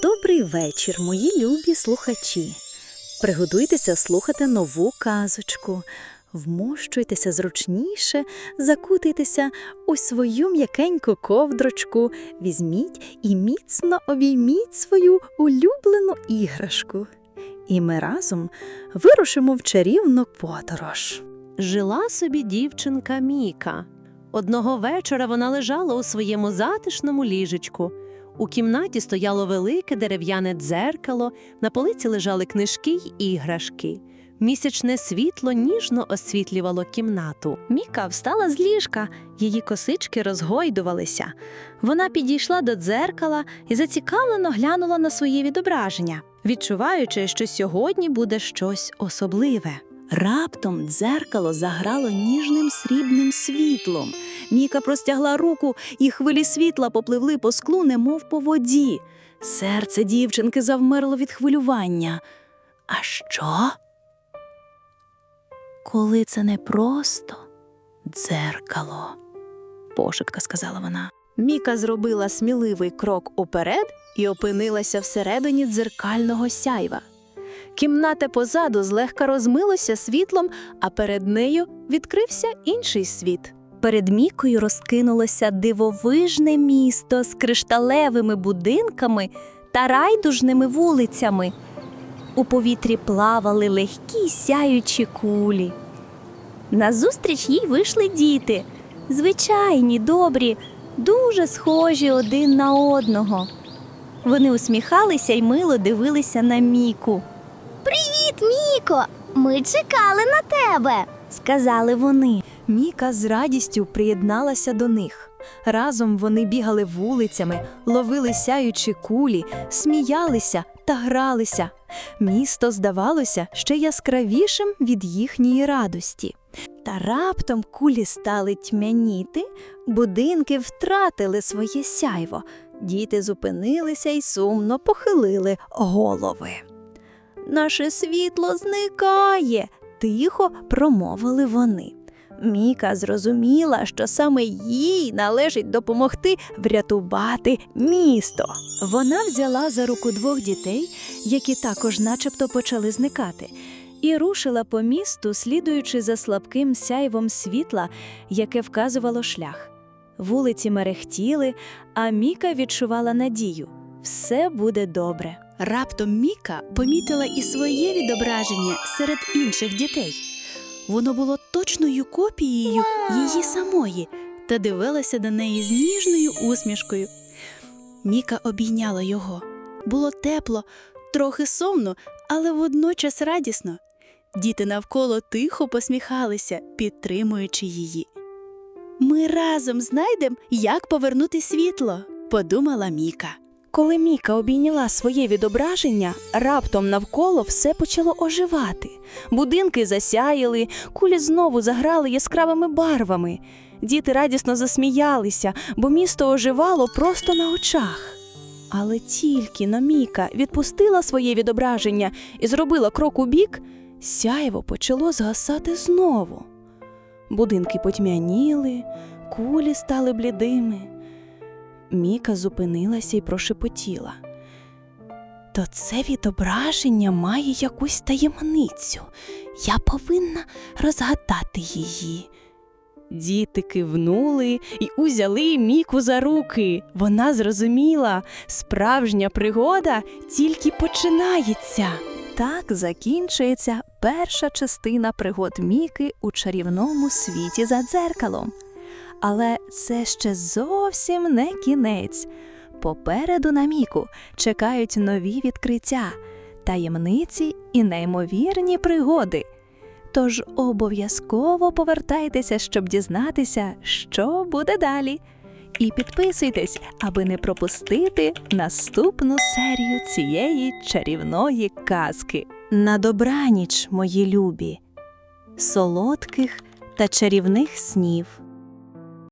Добрий вечір, мої любі слухачі. Приготуйтеся слухати нову казочку. Вмощуйтеся зручніше, закутайтеся у свою м'якеньку ковдрочку, візьміть і міцно обійміть свою улюблену іграшку. І ми разом вирушимо в чарівну подорож. Жила собі дівчинка Міка. Одного вечора вона лежала у своєму затишному ліжечку. У кімнаті стояло велике дерев'яне дзеркало, на полиці лежали книжки й іграшки. Місячне світло ніжно освітлювало кімнату. Міка встала з ліжка, її косички розгойдувалися. Вона підійшла до дзеркала і зацікавлено глянула на своє відображення, відчуваючи, що сьогодні буде щось особливе. Раптом дзеркало заграло ніжним срібним світлом. Міка простягла руку, і хвилі світла попливли по склу, немов по воді. Серце дівчинки завмерло від хвилювання. А що? Коли це не просто дзеркало, пошепка сказала вона. Міка зробила сміливий крок уперед і опинилася всередині дзеркального сяйва. Кімната позаду злегка розмилося світлом, а перед нею відкрився інший світ. Перед Мікою розкинулося дивовижне місто з кришталевими будинками та райдужними вулицями. У повітрі плавали легкі сяючі кулі. Назустріч їй вийшли діти, звичайні, добрі, дуже схожі один на одного. Вони усміхалися й мило дивилися на Міку. Привіт, Міко! Ми чекали на тебе. сказали вони. Міка з радістю приєдналася до них. Разом вони бігали вулицями, ловили сяючі кулі, сміялися та гралися. Місто здавалося ще яскравішим від їхньої радості. Та раптом кулі стали тьмяніти, будинки втратили своє сяйво. Діти зупинилися і сумно похилили голови. Наше світло зникає, тихо промовили вони. Міка зрозуміла, що саме їй належить допомогти врятувати місто. Вона взяла за руку двох дітей, які також начебто почали зникати, і рушила по місту, слідуючи за слабким сяйвом світла, яке вказувало шлях. Вулиці мерехтіли, а Міка відчувала надію все буде добре. Раптом Міка помітила і своє відображення серед інших дітей. Воно було точною копією її самої та дивилася на неї з ніжною усмішкою. Міка обійняла його. Було тепло, трохи сумно, але водночас радісно. Діти навколо тихо посміхалися, підтримуючи її. Ми разом знайдемо, як повернути світло, подумала Міка. Коли Міка обійняла своє відображення, раптом навколо все почало оживати. Будинки засяяли, кулі знову заграли яскравими барвами. Діти радісно засміялися, бо місто оживало просто на очах. Але тільки но Міка відпустила своє відображення і зробила крок у бік, сяйво почало згасати знову. Будинки потьмяніли, кулі стали блідими. Міка зупинилася і прошепотіла. То це відображення має якусь таємницю. Я повинна розгадати її. Діти кивнули і узяли Міку за руки. Вона зрозуміла, справжня пригода тільки починається. Так закінчується перша частина пригод Міки у чарівному світі за дзеркалом. Але це ще зовсім не кінець. Попереду на Міку чекають нові відкриття, таємниці і неймовірні пригоди. Тож обов'язково повертайтеся, щоб дізнатися, що буде далі. І підписуйтесь, аби не пропустити наступну серію цієї чарівної казки. На добраніч, мої любі, солодких та чарівних снів.